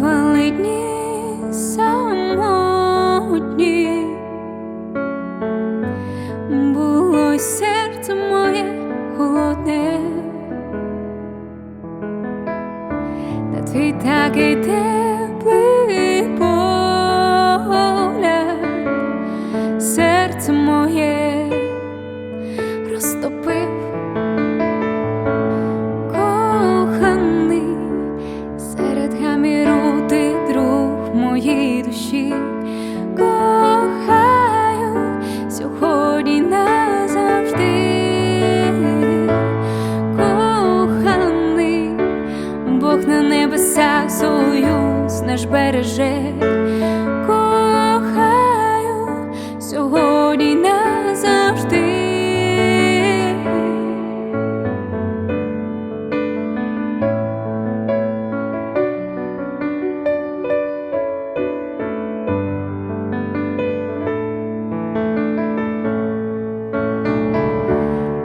велині самотні було серце моє холодне, та так такий те. нас наш береже, кохаю сьогодні назавжди.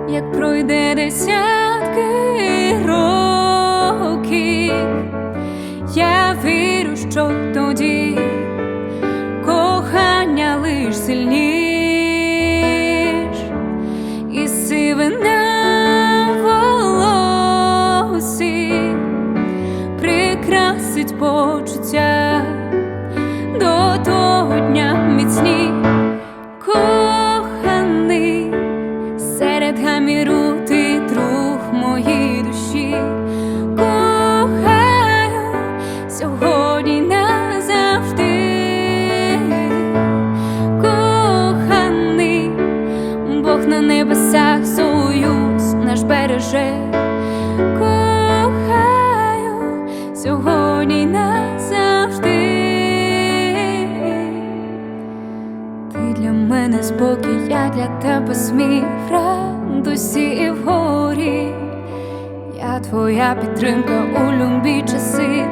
Як пройде десятки. Що тоді кохання лиш сильніш, і сивина волосі прикрасить почуття до того дня міцні, Бог на небесах союз наш береже, кохаю сьогодні назавжди. Ти для мене спокій, я для тебе сміх, радості і в горі. Я твоя підтримка у любі часи,